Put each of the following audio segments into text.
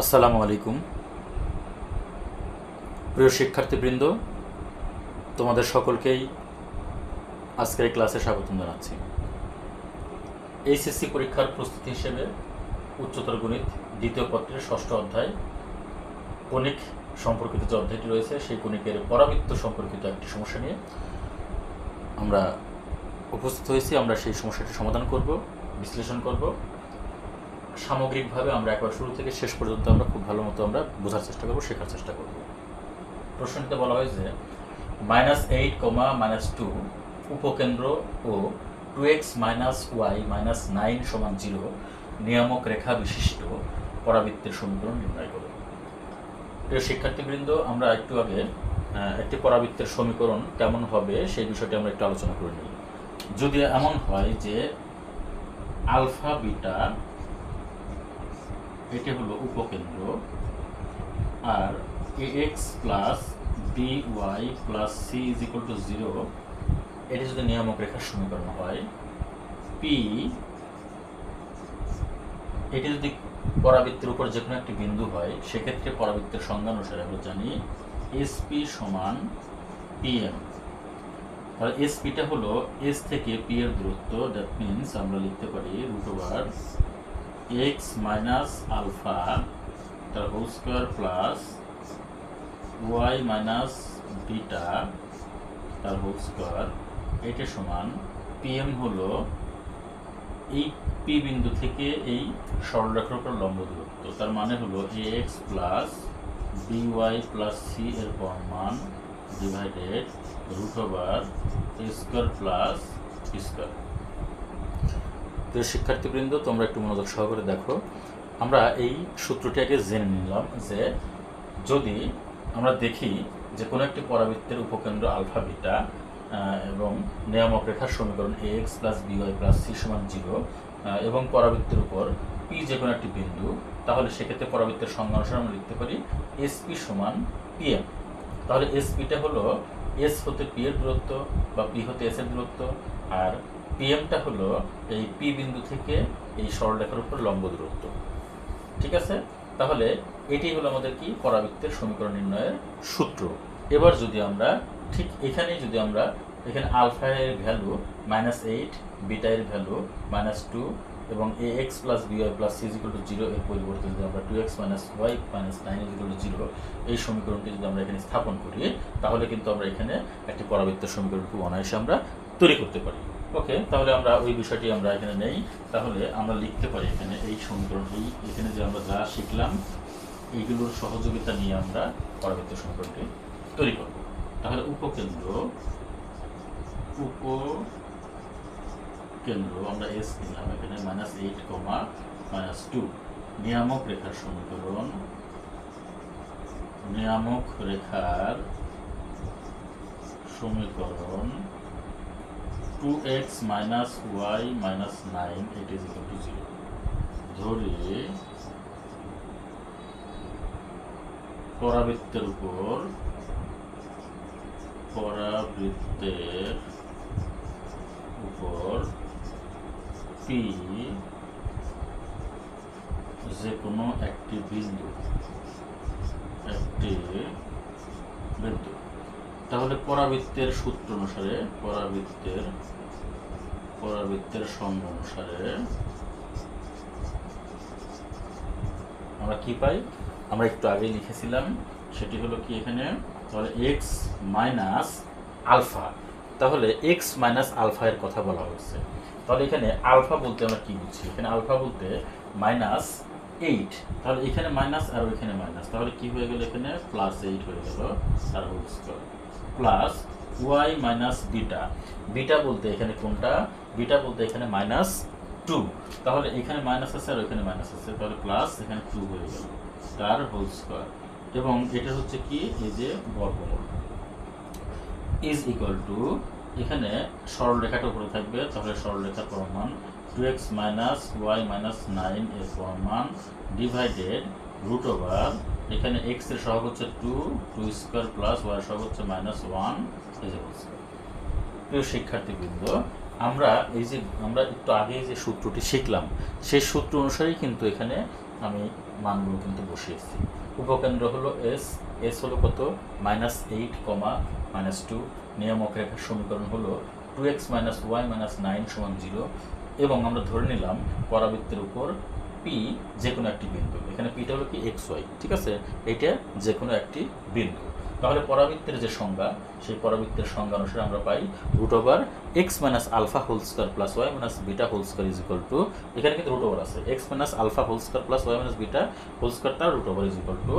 আসসালামু আলাইকুম। প্রিয় শিক্ষার্থীবৃন্দ, তোমাদের সকলকেই আজকের ক্লাসে স্বাগতম জানাচ্ছি। এইচএসসি পরীক্ষার প্রস্তুতি হিসেবে উচ্চতর গণিত দ্বিতীয় পত্রের ষষ্ঠ অধ্যায় কণিক সম্পর্কিত যে অধ্যায়টি রয়েছে, সেই কণিকের পরাবৃত্ত সম্পর্কিত একটি সমস্যা নিয়ে আমরা উপস্থিত হয়েছি। আমরা সেই সমস্যাটি সমাধান করব, বিশ্লেষণ করব। সামগ্রিকভাবে আমরা একবার শুরু থেকে শেষ পর্যন্ত আমরা খুব ভালো মতো আমরা বোঝার চেষ্টা করব, শেখার চেষ্টা করব। প্রশ্নটিতে বলা হয় যে minus eight comma minus two উপকেন্দ্র ও two x minus y minus nine সমান জিরো নিয়ামক রেখা বিশিষ্ট পরাবৃত্তের সমীকরণ নির্ণয় করো। প্রিয় শিক্ষার্থীবৃন্দ, আমরা একটু আগে একটি পরাবৃত্তের সমীকরণ কেমন হবে সেই বিষয়টি আমরা একটু আলোচনা করে নিই। যদি এমন হয় যে আলফা, বিটা এটি হলো উপকেন্দ্র, আর a x plus b y plus c is equal to zero এটি যদি নিয়ামক রেখার সমীকরণ হয় পি এটি যদি পরাবৃত্তের উপর যে কোনো একটি বিন্দু হয়, সেক্ষেত্রে পরাবৃত্তের সংজ্ঞা অনুসারে আমরা জানি এসপি সমান পিএম তাহলে এসপিটা হলো এস থেকে পি এর দূরত্ব দ্যাট মিনস আমরা লিখতে পারি root over x minus alpha তার whole square plus y minus beta তার হোল স্কোয়ার এটা সমান পিএম হলো এই পি বিন্দু থেকে এই সরলরেখার উপর লম্ব দূরত্ব। তার মানে হলো a x plus b y plus c এর মান divided root over a square plus square প্রিয় শিক্ষার্থীবৃন্দ, তোমরা একটু মনোযোগ সহকারে দেখো। আমরা এই সূত্রটি আগে জেনে নিলাম যে যদি আমরা দেখি যে কোনো একটি পরাবৃত্তের উপকেন্দ্র আলফা, বিটা এবং নিয়ামক রেখার সমীকরণ a x plus b y plus c সমান জিরো এবং পরাবৃত্তের উপর পি যে কোনো একটি বিন্দু, তাহলে সেক্ষেত্রে পরাবৃত্তের সংজ্ঞা অনুসারে আমরা লিখতে পারি এসপি সমান পিএম তাহলে এসপিটা হলো এস হতে পি এর দূরত্ব বা পি হতে এস এর দূরত্ব, আর পিএমটা হলো এই পি বিন্দু থেকে এই সরলরেখার উপর লম্ব দূরত্ব। ঠিক আছে? তাহলে এটি হলো আমাদের কি? পরাবৃত্তের সমীকরণ নির্ণয়ের সূত্র। এবার যদি আমরা ঠিক এখানেই যদি আমরা এখানে আলফা এর ভ্যালু মাইনাস এইট, বিটা এর ভ্যালু মাইনাস টু এবং a x plus b y plus c is equal to zero এর পরিবর্তে যদি আমরা two x minus y minus nine is equal to zero, এই সমীকরণটি যদি আমরা এখানে স্থাপন করি, তাহলে কিন্তু আমরা এখানে একটি পরাবৃত্তের সমীকরণ খুব অনায়াসে আমরা তৈরি করতে পারি। ওকে তাহলে আমরা ওই বিষয়টি আমরা এখানে নেই। তাহলে আমরা লিখতে পারি এখানে এই সমীকরণ এই এখানে যে আমরা যা শিখলাম, এইগুলোর সহযোগিতা নিয়ে আমরা পরবর্তী সমীকরণটি তৈরি করব। তাহলে উপকেন্দ্র উপকেন্দ্র, আমরা এস নিলাম এখানে minus eight comma minus two নিয়ামক রেখার সমীকরণ, নিয়ামক রেখার সমীকরণ two x minus y minus nine it is equal to zero ধরে পরাবৃত্তের উপর পরাবৃত্তের উপর পি যে কোনো একটি বিন্দু একটি বিন্দু। তাহলে পরাবৃত্তের সূত্র অনুসারে, পরাবৃত্তের পরাবৃত্তের সংজ্ঞা অনুসারে আমরা কি পাই? আমরা একটু আগেই লিখেছিলাম, সেটি হলো কি এখানে? তাহলে এক্স মাইনাস আলফা তাহলে এক্স মাইনাস আলফা এর কথা বলা হয়েছে। তাহলে এখানে আলফা বলতে আমরা কি বুঝছি এখানে আলফা বলতে মাইনাস এইট তাহলে এখানে মাইনাস আর ওইখানে মাইনাস তাহলে কি হয়ে গেল এখানে? প্লাস এইট হয়ে গেল। আর whole square plus y minus beta beta বলতে এখানে কোনটা? বিটা বলতে এখানে মাইনাস টু তাহলে এখানে মাইনাস আছে আর ওইখানে মাইনাস আছে। তাহলে প্লাস এখানে টু হয়ে গেল। তার হোল স্কোয়ার এবং এটা হচ্ছে কি? এই যে বর্গমূল। ইজ ইকুয়াল টু এখানে সরল রেখাটা উপরে থাকবে। তাহলে সরল রেখার পরমান two x minus y minus nine এর পরমান ডিভাইডেড রুট ওভার এখানে এক্সের সহগ হচ্ছে two two square plus y সহগ হচ্ছে মাইনাস ওয়ান প্রিয় শিক্ষার্থীবৃন্দ, আমরা এই যে, আমরা একটু আগে যে সূত্রটি শিখলাম, সেই সূত্র অনুসারেই কিন্তু এখানে আমি মানগুলো কিন্তু বসিয়েছি উপকেন্দ্র হলো এস এস হলো কত? Minus eight comma minus two নিয়ামক রেখার সমীকরণ হলো two x minus y minus nine সমান জিরো এবং আমরা ধরে নিলাম পরাবৃত্তের উপর পি যে কোনো একটি বিন্দু। এখানে পিটা হলো কি এক্স ওয়াই ঠিক আছে? এইটা যে কোনো একটি বিন্দু। তাহলে পরাবৃত্তের যে সংজ্ঞা, সেই পরাবৃত্তের সংজ্ঞা অনুসারে আমরা পাই root over x minus alpha whole square plus y minus beta whole square is equal to এখানে কিন্তু রুট ওভার আছে। X minus alpha whole square plus y minus beta whole square তার root over is equal to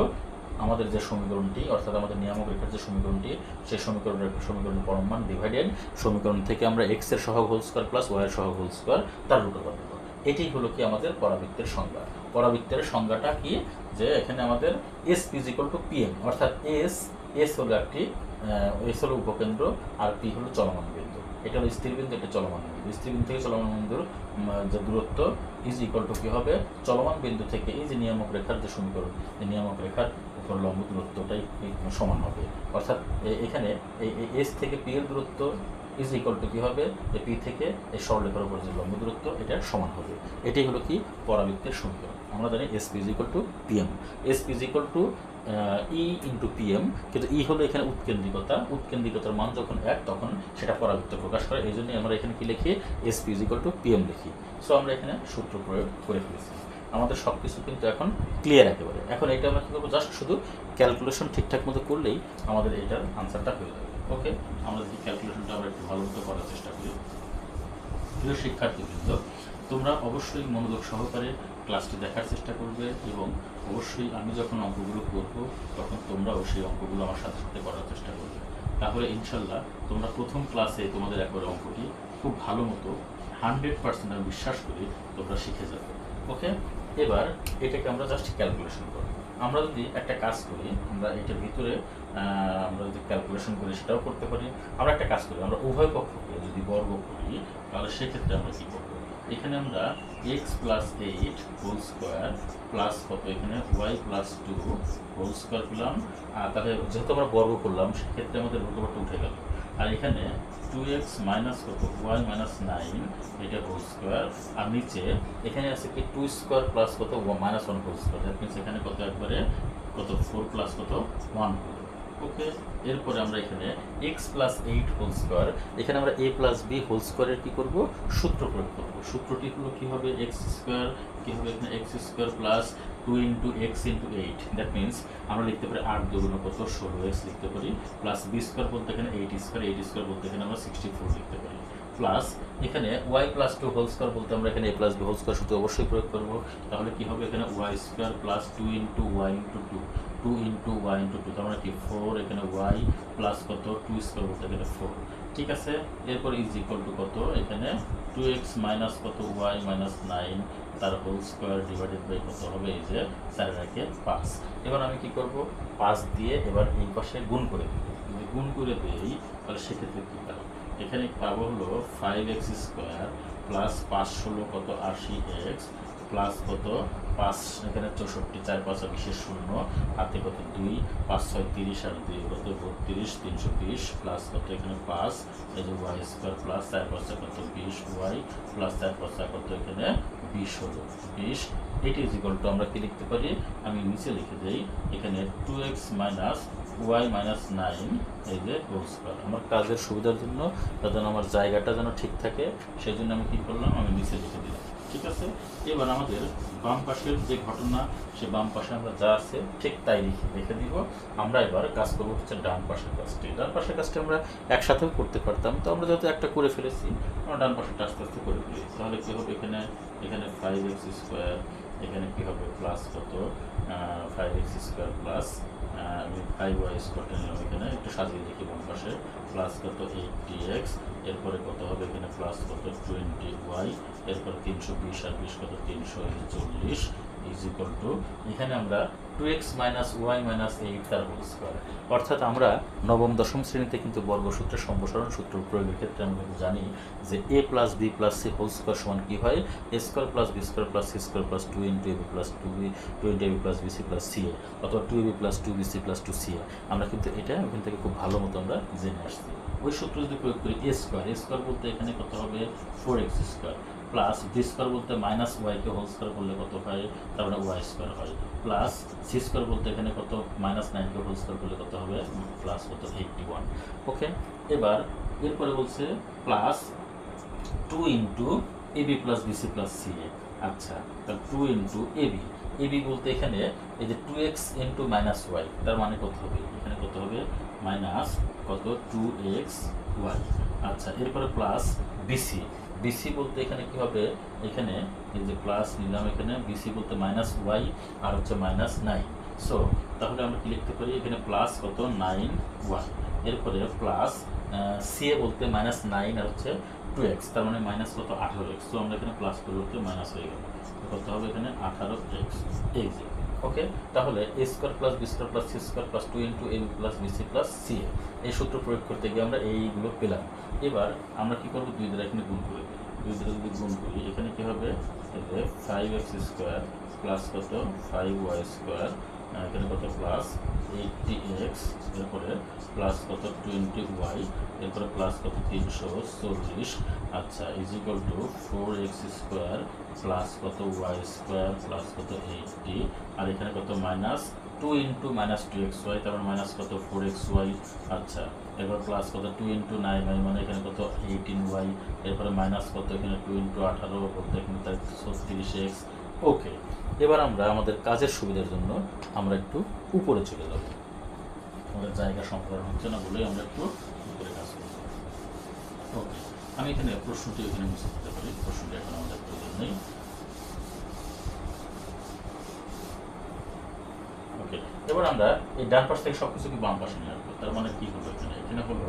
আমাদের যে সমীকরণটি, অর্থাৎ আমাদের নিয়ামক রেখার যে সমীকরণটি, সেই সমীকরণের সমীকরণের পরমান ডিভাইডেড সমীকরণ থেকে আমরা এক্সের সহগ হোল স্কোয়ার প্লাস ওয়াই এর সহগ হোল স্কোয়ার তার রুট ওভার এটি হলো কি আমাদের পরাবৃত্তের সংজ্ঞা। পরাবৃত্তের সংজ্ঞাটা কি? যে এখানে আমাদের S is equal to PM অর্থাৎ এস এস হলো একটি এস হলো উপকেন্দ্র আর পি হলো চলমান বিন্দু। এটা হলো স্থির বিন্দু, এটা চলমান বিন্দু। স্থির বিন্দু থেকে চলমান বিন্দুর যে দূরত্ব ইজ ইকুয়াল টু কি হবে? চলমান বিন্দু থেকে এই যে নিয়ামক রেখার যে সমীকরণ, এই নিয়ামক রেখার উপর লম্ব দূরত্বটাই সমান হবে। অর্থাৎ এখানে এই এস থেকে পি এর দূরত্ব ইজ ইকুয়াল টু কি হবে? এই পি থেকে এই সরলরেখার উপর যে লম্ব দূরত্ব, এটা সমান হবে। এটাই হলো কি? পরাবৃত্তের সমীকরণ। আমরা জানি S P is equal to PM S P is equal to e into PM কিন্তু ই হলো এখানে উৎকেন্দ্রিকতা। উৎকেন্দ্রিকতার মান যখন এক, তখন সেটা পরাবৃত্ত প্রকাশ করে। এই জন্যই আমরা এখানে কি লিখি? S P is equal to PM লিখি। সো আমরা এখানে সূত্র প্রয়োগ করে ফেলেছি। আমাদের সব কিছু কিন্তু এখন ক্লিয়ার একেবারে। এখন এটা আমরা কী করব? জাস্ট শুধু ক্যালকুলেশন ঠিকঠাক মতো করলেই আমাদের এটার আনসারটা হয়ে যাবে। ওকে, আমরা যদি ক্যালকুলেশনটা আমরা একটু ভালো মতো করার চেষ্টা করি। প্রিয় শিক্ষার্থীবৃন্দ, তোমরা অবশ্যই মনোযোগ সহকারে ক্লাসটি দেখার চেষ্টা করবে এবং অবশ্যই আমি যখন অঙ্কগুলো করব, তখন তোমরাও সেই অঙ্কগুলো আমার সাথে সাথে করার চেষ্টা করবে। তাহলে ইনশাল্লাহ তোমরা প্রথম ক্লাসে তোমাদের একবার অঙ্কটি খুব ভালো মতো হান্ড্রেড পার্সেন্ট আমি বিশ্বাস করি তোমরা শিখে যাবে। ওকে? এবার এটাকে আমরা জাস্ট ক্যালকুলেশন করব। আমরা যদি একটা কাজ করি, আমরা এটার ভিতরে আমরা যদি ক্যালকুলেশন করি সেটাও করতে পারি। আমরা একটা কাজ করি, আমরা উভয় পক্ষকে যদি বর্গ করি, তাহলে সেক্ষেত্রে আমরা কী করব? এখানে আমরা x plus eight whole square plus কত? এখানে y plus two whole square পেলাম। আর তাহলে যেহেতু আমরা বর্গ করলাম, সেক্ষেত্রে আমাদের রুটওভারটা উঠে গেল। আর এখানে টু এক্স মাইনাস কত? ওয়াই মাইনাস নাইন এটা হোল স্কোয়ার আর নিচে এখানে আছে কি? টু স্কোয়ার প্লাস কত? Minus one whole square that means এখানে কত একবারে? কত? ফোর প্লাস কত? ওয়ান এরপরে আমরা এখানে x plus eight whole square এখানে আমরা এ প্লাস বি হোল স্কোয়ারের কী করব? সূত্র প্রয়োগ করব। সূত্রটি হলো কী হবে? এক্স স্কোয়ার কী হবে এখানে? X square plus two into x into eight that means আমরা লিখতে পারি আট দুগুণ কত? ষোলো এক্স লিখতে পারি। প্লাস বি স্কোয়ার বলতে এখানে এইট স্কোয়ার এইট স্কোয়ার বলতে এখানে আমরা সিক্সটি ফোর লিখতে পারি। প্লাস এখানে y plus two whole square বলতে আমরা এখানে a plus b whole square সূত্র অবশ্যই প্রয়োগ করব। তাহলে কি হবে এখানে y square plus two into y into two two into y into two তার মানে কি ফোর এখানে ওয়াই প্লাস কত? টু স্কোয়ার বলতে এখানে ফোর ঠিক আছে? এরপর ইজ ইকুয়াল টু কত? এখানে টু এক্স মাইনাস কত? ওয়াই মাইনাস নাইন তার হোল স্কোয়ার ডিভাইডেড বাই কত হবে? এই যে চারের একে পাঁচ। এবার আমি কি করব? পাঁচ দিয়ে এবার এই পাশে গুণ করে দেবো। যদি গুণ করে দেই, তাহলে সেক্ষেত্রে কী পাবো? এখানে পাবো হলো ফাইভ এক্স স্কোয়ার প্লাস পাঁচ ষোলো কত? আশি এক্স প্লাস কত? পাঁচ, এখানে চৌষট্টি, চার পাঁচ বিশেষ শূন্য হাতে কত দুই, পাঁচ ছয় তিরিশ আর দুই কত বত্রিশ, তিনশো বিশ প্লাস কত এখানে পাঁচ, এই যে ওয়াই স্কোয়ার প্লাস চার পাঁচটা কত বিশ ওয়াই প্লাস চার পাঁচটা কত এখানে বিশ হলো। বিশ এটি ইজ টু আমরা কি লিখতে পারি? আমি নিচে লিখে দিই, এখানে two x minus y minus nine এই যে হোল স্কোয়ার আমার কাজের সুবিধার জন্য তার জন্য আমার জায়গাটা যেন ঠিক থাকে, সেই জন্য আমি কী করলাম? আমি নিচে লিখে দিলাম। ঠিক আছে? এবার আমাদের বাম পাশের যে ঘটনা, সে বাম পাশে আমরা যা আছে, ঠিক তাই রেখে দিব। আমরা এবার কাজ করব হচ্ছে ডান পাশের কাজটি। ডান পাশের কাজটি আমরা একসাথেও করতে পারতাম। তো আমরা যাতে একটা করে ফেলেছি, আমরা ডান পাশেরটা আস্তে আস্তে করে ফেলি তাহলে কী হবে এখানে? এখানে ফাইভ এক্স স্কোয়ার এখানে কী হবে? প্লাস কত? ফাইভ এক্স স্কোয়ার প্লাস আমি ফাইভ ওয়াই স্কোয়ারটা নিলাম এখানে, একটু সাজিয়ে দেখি বাম পাশে। প্লাস কত? এইটটি এক্স এরপরে কত হবে এখানে? প্লাস কত? টোয়েন্টি ওয়াই এরপরে তিনশো বিশ আর বিশ কত? তিনশো চল্লিশ ইজ ইকুয়াল টু এখানে আমরা two x minus y minus eight তার হোল স্কোয়ার অর্থাৎ আমরা নবম, দশম শ্রেণীতে কিন্তু বর্গসূত্রের সম্প্রসারণ সূত্র প্রয়োগের ক্ষেত্রে আমরা জানি যে A plus B plus C whole square সমান কী হয়? A square plus B square plus C square plus two into A B plus two B two into A B plus B C plus C A অথবা two A B plus two B C plus two C A আমরা কিন্তু এটা ওখান থেকে খুব ভালো মতো আমরা জেনে আসছি। ওই সূত্র যদি প্রয়োগ করি এ স্কোয়ার এ স্কোয়ার বলতে এখানে কত হবে? Four X square plus B square বলতে মাইনাস ওয়াইকে হোল স্কোয়ার করলে কত হয়? তারপরে ওয়াই স্কোয়ার হয়। প্লাস সি স্কোয়ার বলতে এখানে কত? মাইনাস নাইনকে হোল স্কোয়ার করলে কত হবে? প্লাস কত? এইটটি ওয়ান ওকে এবার এরপরে বলছে plus two into A B plus BC plus C A আচ্ছা তাহলে two into A B A B বলতে এখানে এই যে two X into minus Y তার মানে কত হবে? এখানে কত হবে? মাইনাস কত টু এক্স ওয়াই আচ্ছা এরপরে প্লাস বিসি বিসি বলতে এখানে কি হবে? এখানে এই যে প্লাস নিলাম এখানে বিসি বলতে মাইনাস ওয়াই আর হচ্ছে মাইনাস নাইন সো তাহলে আমরা কি লিখতে পারি? এখানে প্লাস কত? নাইন ওয়াই এরপরে প্লাস সি এ বলতে মাইনাস নাইন আর হচ্ছে টু এক্স তার মানে মাইনাস কত? আঠারো এক্স তো আমরা এখানে প্লাস পরিবর্তে মাইনাস হয়ে গেল। কত হবে এখানে? আঠারো এক্স এই যে। ওকে? তাহলে A square plus B square plus C square plus two into N plus B C plus C এই সূত্র প্রয়োগ করতে গিয়ে আমরা এইগুলো পেলাম। এবার আমরা কি করব? দুই দ্বারা এখানে গুণ করি দুই। দ্বারা যদি গুণ করি, এখানে কী হবে? ফাইভ এক্স স্কোয়ার প্লাস কত? ফাইভ ওয়াই স্কোয়ার এখানে কত প্লাস এইটটি এক্স এরপরে প্লাস কত? টোয়েন্টি ওয়াই এরপরে প্লাস কত? তিনশো চল্লিশ। আচ্ছা is equal to four X square plus কত? ওয়াই স্কোয়ার প্লাস কত? এইটটি আর এখানে কত? Minus two into minus two X Y তারপর মাইনাস কত? ফোর এক্স ওয়াই আচ্ছা এরপর প্লাস কত? টু ইন্টু নাইন ওয়াই মানে এখানে কত? এইটিন ওয়াই এরপরে মাইনাস কত? এখানে টু ইন্টু আঠারো বলতে এখানে তার ছত্রিশ এক্স ওকে, এবার আমরা আমাদের কাজের সুবিধার জন্য আমরা একটু উপরে চলে যাব। আমাদের জায়গা সম্প্রসারণ হচ্ছে না বলেই আমরা একটু উপরে কাজ করব। ওকে, আমি এখানে প্রশ্নটি এখানে মুছে দিতে পারি। প্রশ্নটি এখন আমাদের প্রয়োজন নেই। ওকে, এবার আমরা এই ডান পাশ থেকে সব কিছুকে বাম পাশে নিয়ে আসব? তার মানে কি হলো এখানে? এখানে হলো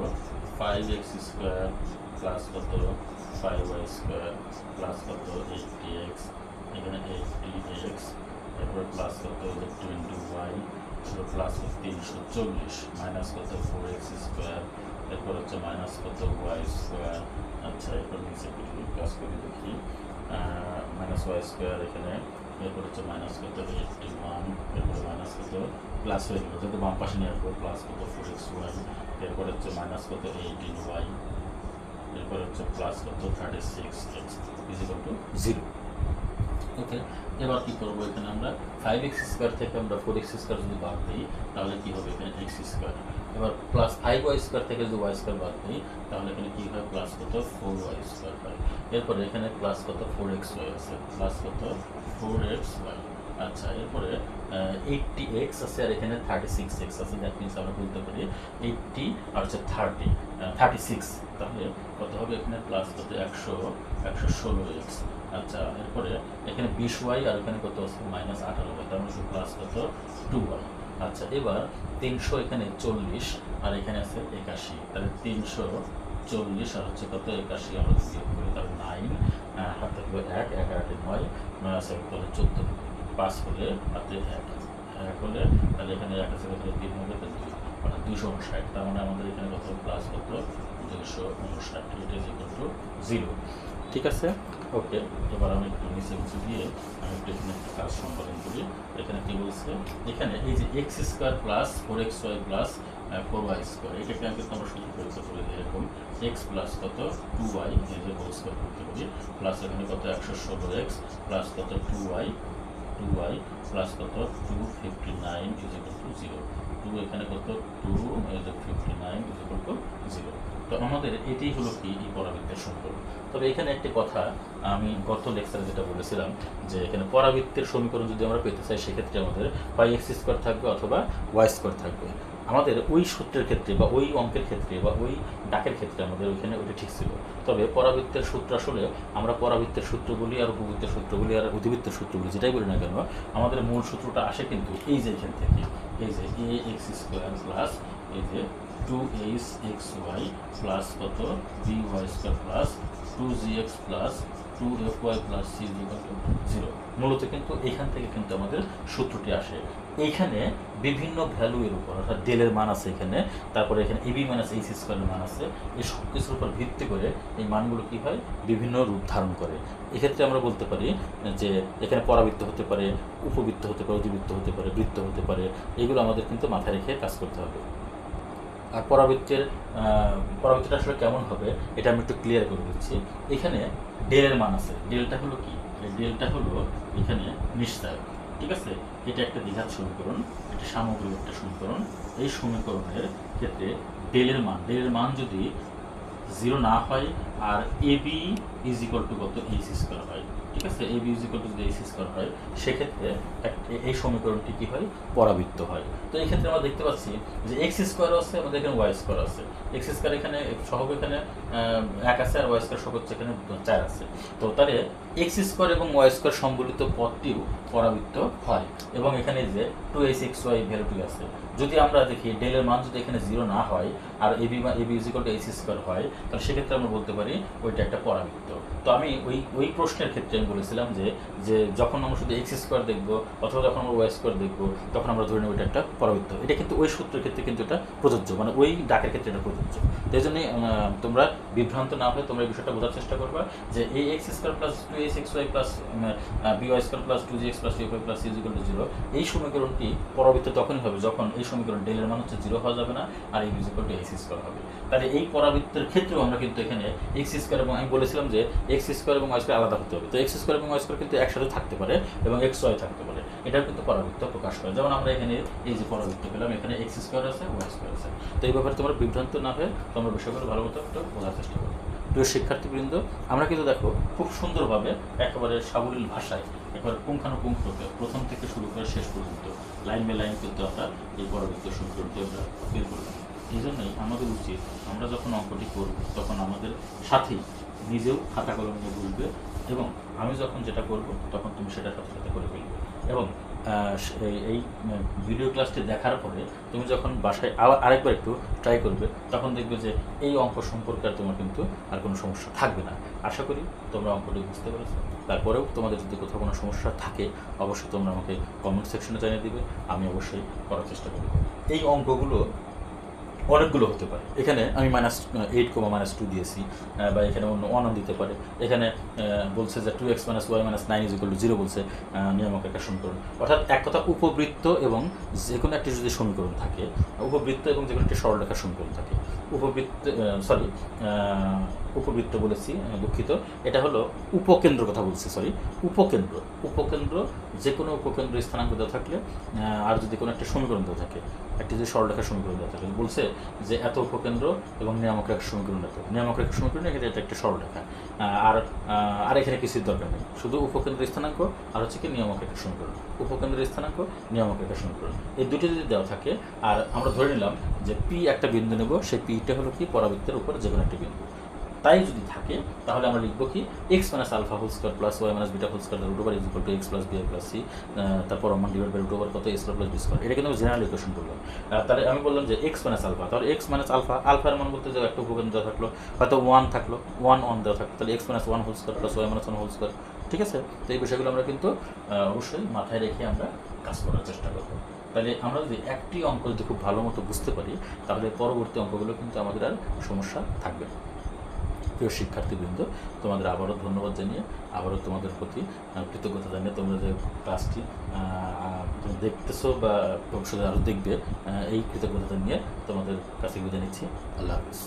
ফাইভ এক্স স্কোয়ার প্লাস কত? ফাইভ ওয়াই স্কোয়ার প্লাস কত? এইটটি এক্স এখানে এইটটি এক্স এরপরে প্লাস কত হলো টোয়েন্টি ওয়াই এরপর প্লাস কত তিনশো চল্লিশ মাইনাস কত ফোর এক্স স্কোয়ার এরপর হচ্ছে মাইনাস কত ওয়াই স্কোয়ার আচ্ছা এরপর নিচে কিছু কাজ করে দেখি মাইনাস ওয়াই স্কোয়ার এখানে এরপর হচ্ছে মাইনাস কত এইটটি ওয়ান এরপরে মাইনাস কত প্লাস হয়ে গেল যেহেতু বাম পাশে নিয়ে আসব প্লাস কত ফোর এক্স ওয়াই এরপর হচ্ছে মাইনাস কত এইটিন ওয়াই এরপর হচ্ছে প্লাস কত thirty six X is equal to zero okay, এবার কি করব এখানে আমরা? ফাইভ এক্স স্কোয়ার থেকে আমরা ফোর এক্স স্কোয়ার যদি বাদ দিই, তাহলে কি হবে এখানে এক্স স্কোয়ার এবার প্লাস ফাইভ ওয়াই স্কোয়ার থেকে যদি ওয়াই স্কোয়ার বাদ দিই, তাহলে এখানে কি হয়? প্লাস কত? ফোর ওয়াই স্কোয়ার হয়। এরপরে এখানে প্লাস কত? ফোর এক্স ওয়াই আছে। প্লাস কত? ফোর এক্স ওয়াই আচ্ছা এরপরে এইটটি এক্স আছে আর এখানে থার্টি সিক্স এক্স আছে। দ্যাট মিনস আমরা বলতে পারি এইটটি আর হচ্ছে থার্টি থার্টি সিক্স তাহলে কত হবে এখানে? প্লাস কত? একশো একশো ষোলো এক্স আচ্ছা এরপরে এখানে বিশ ওয়াই আর এখানে কত আছে? মাইনাস আঠারো ওয়াই, তার মানে প্লাস কত? Two Y. আচ্ছা এবার তিনশো এখানে চল্লিশ আর এখানে আছে একাশি। তাহলে তিনশো চল্লিশ আর হচ্ছে কত? একাশি। আমরা বিয়োগ করি, তাহলে নাইন হাত থাকবে এক এক আটে নয় নয় আছে তাহলে চোদ্দ। পাঁচ হলে হাতে এক এক হলে তাহলে এখানে এক আছে কত? তিন হবে অর্থাৎ দুশো উনষাট। তার মানে আমাদের এখানে কত? প্লাস কত? দুশো উনষাট। এটা ইকুয়াল টু জিরো ঠিক আছে? ওকে, এবার আমি একটু নিচে নিচে দিয়ে আমি একটু এখানে একটা কাজ সম্পাদন করি। এখানে কি বলছে? এখানে এই যে X square plus four X Y plus four Y square এটাকে আমি আমরা সূত্র প্রয়োগ করতে পারি এরকম? এক্স প্লাস কত? টু ওয়াই এই যে হোল স্কোয়ার করতে পারি। প্লাস এখানে কত? একশো ষোলো এক্স প্লাস কত? Two Y two Y plus কত? Two fifty nine is equal to zero two এখানে কত? Two fifty nine is equal to zero তো আমাদের এটাই হলো কি এই পরাবৃত্তের সম্পর্ক। তবে এখানে একটি কথা আমি গত লেকচারে যেটা বলেছিলাম, যে এখানে পরাবৃত্তের সমীকরণ যদি আমরা পেতে চাই, সেক্ষেত্রে আমাদের হয় এক্স স্কোয়ার থাকবে অথবা ওয়াই স্কোয়ার থাকবে। আমাদের ওই সূত্রের ক্ষেত্রে বা ওই অঙ্কের ক্ষেত্রে বা ওই ডাকের ক্ষেত্রে আমাদের ওইখানে ওইটা ঠিক ছিল। তবে পরাবৃত্তের সূত্র আসলে আমরা পরাবৃত্তের সূত্রগুলি আর উপবৃত্তের সূত্রগুলি আর অধিবৃত্তের সূত্রগুলি যেটাই বলি না কেন, আমাদের মূল সূত্রটা আসে কিন্তু এই যে এখান থেকে, এই যে এ এক্স স্কোয়ার প্লাস এই যে two H X Y plus কত? B Y square plus two G X plus two F Y plus C zero মূলত কিন্তু এখান থেকে কিন্তু আমাদের সূত্রটি আসে। এইখানে বিভিন্ন ভ্যালু এর উপর, অর্থাৎ ডেলের মান আছে এখানে, তারপরে এখানে এবি মাইনাস এইচ স্কোয়ারের মান আছে। এই সব কিছুর উপর ভিত্তি করে এই মানগুলো কী হয়? বিভিন্ন রূপ ধারণ করে। এক্ষেত্রে আমরা বলতে পারি যে এখানে পরাবৃত্ত হতে পারে, উপবৃত্ত হতে পারে, অধিবৃত্ত হতে পারে, বৃত্ত হতে পারে। এগুলো আমাদের কিন্তু মাথায় রেখে কাজ করতে হবে। আর পরাবৃত্তের পরাবৃত্তটা আসলে কেমন হবে, এটা আমি একটু ক্লিয়ার করে দিচ্ছি। এখানে ডেলের মান আছে। ডেলটা হলো কি? ডেলটা হলো এখানে নিশ্চয় ঠিক আছে? এটা একটা দ্বিঘাত সমীকরণ, এটা সামগ্রিক একটা সমীকরণ। এই সমীকরণের ক্ষেত্রে ডেলের মান ডেলের মান যদি জিরো না হয়, আর A B is equal to কত? এইচ স্কোয়ার হয়। ঠিক আছে এ বি ইজ টু যদি এইচ স্কোয়ার হয়, সেক্ষেত্রে এই সমীকরণটি কি হয়? পরাবৃত্ত হয়। তো এই ক্ষেত্রে আমরা দেখতে পাচ্ছি যে এক্স স্কোয়ার আছে, আমাদের এখানে ওয়াই স্কোয়ার আছে। এক্স স্কোয়ার এখানে সহগ এখানে এক আছে আর ওয়াই স্কোয়ার সহগ হচ্ছে এখানে চার আছে। তো তাহলে এক্স স্কোয়ার এবং ওয়াই স্কোয়ার সম্বলিত পদটিও পরাবৃত্ত হয়। এবং এখানে যে টু এইচ এক্স ওয়াই ভ্যালুটি আছে, যদি আমরা দেখি ডেলের মান যদি এখানে জিরো না হয়, আর AB AB is equal to H square হয়, তাহলে সেক্ষেত্রে আমরা বলতে পারি ওইটা একটা পরাবৃত্ত। তো আমি ওই ওই প্রশ্নের ক্ষেত্রে আমি বলেছিলাম যে যে যখন আমরা শুধু এক্স স্কোয়ার দেখব অথবা যখন আমরা ওয়াই স্কোয়ার দেখব, তখন আমরা ধরে নেব এটা একটা পরাবৃত্ত। এটা কিন্তু ওই সূত্রের ক্ষেত্রে কিন্তু এটা প্রযোজ্য মানে ওই ডাকের ক্ষেত্রে এটা প্রযোজ্য। তো এই জন্যই তোমরা বিভ্রান্ত না হয়ে তোমরা এই বিষয়টা বোঝার চেষ্টা করবা যে এই X square plus two X X Y plus B Y square plus two G X plus Y plus is equal to zero এই সমীকরণটি পরাবৃত্ত তখনই হবে যখন এই সমীকরণ ডেলের মান হচ্ছে জিরো হওয়া যাবে না আর এই ইজিক্যাল টু এক্স স্কোয়ার হবে। তাহলে এই পরাবৃত্তের ক্ষেত্রেও আমরা কিন্তু এখানে এক্স স্কোয়ার এবং, আমি বলেছিলাম যে এক্স স্কোয়ার এবং ওয়াই স্কোয়ার আলাদা হতে হবে। তো এক্স স্কোয়ার এবং ওয়াই স্কোয়ার কিন্তু একসাথে থাকতে পারে এবং এক্স ওয়াই থাকতে পারে। এটাও কিন্তু পরাবৃত্ত প্রকাশ করে। যেমন আমরা এখানে এই যে পরাবৃত্ত পেলাম, এখানে এক্স স্কোয়ার আছে, ওয়াই স্কোয়ার আছে। তো এই ব্যাপারে তোমরা বিভ্রান্ত না হয়ে তোমরা বিষয়গুলো ভালো মতো একটু বোঝার চেষ্টা করো। প্রিয় শিক্ষার্থীবৃন্দ, আমরা কিন্তু দেখো খুব সুন্দরভাবে একেবারে সাবলীল ভাষায় একেবারে পুঙ্খানুপুঙ্খকে প্রথম থেকে শুরু করে শেষ পর্যন্ত লাইন বাই লাইন কিন্তু আমরা এই পরবর্তী সমীকরণটি আমরা বের করলাম এই জন্যই আমাদের উচিত আমরা যখন অঙ্কটি করব, তখন আমাদের সাথেই নিজেও খাতা কলম নিয়ে বুঝবে এবং আমি যখন যেটা করব, তখন তুমি সেটা সাথে সাথে করে ফেলবে। এবং এই- ভিডিও ক্লাসটি দেখার পরে তুমি যখন বাসায় আবার আরেকবার একটু ট্রাই করবে, তখন দেখবে যে এই অঙ্ক সম্পর্কে আর তোমার কিন্তু আর কোনো সমস্যা থাকবে না। আশা করি তোমরা অঙ্কটি বুঝতে পেরেছ। তারপরেও তোমাদের যদি কোথাও কোনো সমস্যা থাকে, অবশ্যই তোমরা আমাকে কমেন্ট সেকশনে জানিয়ে দিবে। আমি অবশ্যই করার চেষ্টা করব। এই অঙ্কগুলো অনেকগুলো হতে পারে। এখানে আমি minus eight comma minus two দিয়েছি বা এখানে অন্য ওয়ান দিতে পারে। এখানে বলছে যে two X minus Y minus nine is equal to zero বলছে নিয়ামক একটা সমীকরণ। অর্থাৎ এক কথা উপবৃত্ত এবং যে কোনো একটি যদি সমীকরণ থাকে, উপবৃত্ত এবং যে কোনো একটি সরলরেখার সমীকরণ থাকে, উপবৃত্ত সরি উপবৃত্ত বলেছি দুঃখিত। এটা হলো উপকেন্দ্র কথা বলছি সরি উপকেন্দ্র। উপকেন্দ্র যে কোনো উপকেন্দ্র স্থানাঙ্ক দেওয়া থাকলে আর যদি কোনো একটা সমীকরণ দেওয়া থাকে, একটি যদি সরলরেখার সমীকরণ দেওয়া থাকে, বলছে যে এত উপকেন্দ্র এবং নিয়ামক রেখা সমীকরণ এত নিয়ামক রেখা সমীকরণ, এখানে এটা একটা সরলরেখা। আর আর এখানে কিছুর দরকার নেই। শুধু উপকেন্দ্র স্থানাঙ্ক, আর হচ্ছে কি নিয়ামক রেখা সমীকরণ। উপকেন্দ্রের স্থানাঙ্ক নিয়ামক রেখা সমীকরণ। এই দুটি যদি দেওয়া থাকে, আর আমরা ধরে নিলাম যে পি একটা বিন্দু নেব, সেই পিটা হলো কি পরাবৃত্তের উপর যে কোনো একটা বিন্দু। তাই যদি থাকে, তাহলে আমরা লিখব কি X minus alpha whole square plus Y minus beta whole square root over is two X plus B plus C তারপর আমার ডিভাইড বাই রুট ওভার কত এক্স প্লাস বি স্কোয়ার এটা কিন্তু আমি জেনারেল ইকুয়েশন করলাম। তাহলে আমি বললাম যে এক্স মাইনাস আলফা তাহলে এক্স মাইনাস আলফা আলফার মান বলতে যে একটা উপকেন্দ্র দেওয়া থাকল, হয়তো ওয়ান থাকল ওয়ান ওয়ান দেওয়া থাকল, তাহলে X minus one whole square plus Y minus one whole square ঠিক আছে? তো এই বিষয়গুলো আমরা কিন্তু অবশ্যই মাথায় রেখে আমরা কাজ করার চেষ্টা করব। তাহলে আমরা যদি একটি অঙ্ক যদি খুব ভালো মতো বুঝতে পারি, তাহলে পরবর্তী অঙ্কগুলো কিন্তু আমাদের আর সমস্যা থাকবে না। প্রিয় শিক্ষার্থীবৃন্দ, তোমাদের আবারও ধন্যবাদ জানিয়ে আবারও তোমাদের প্রতি কৃতজ্ঞতা জানিয়ে তোমরা যে ক্লাসটি দেখতেছো বা ভবিষ্যতে আরও দেখবে এই কৃতজ্ঞতা নিয়ে তোমাদের কাছে বিদায় নিচ্ছি। আল্লাহ হাফিজ।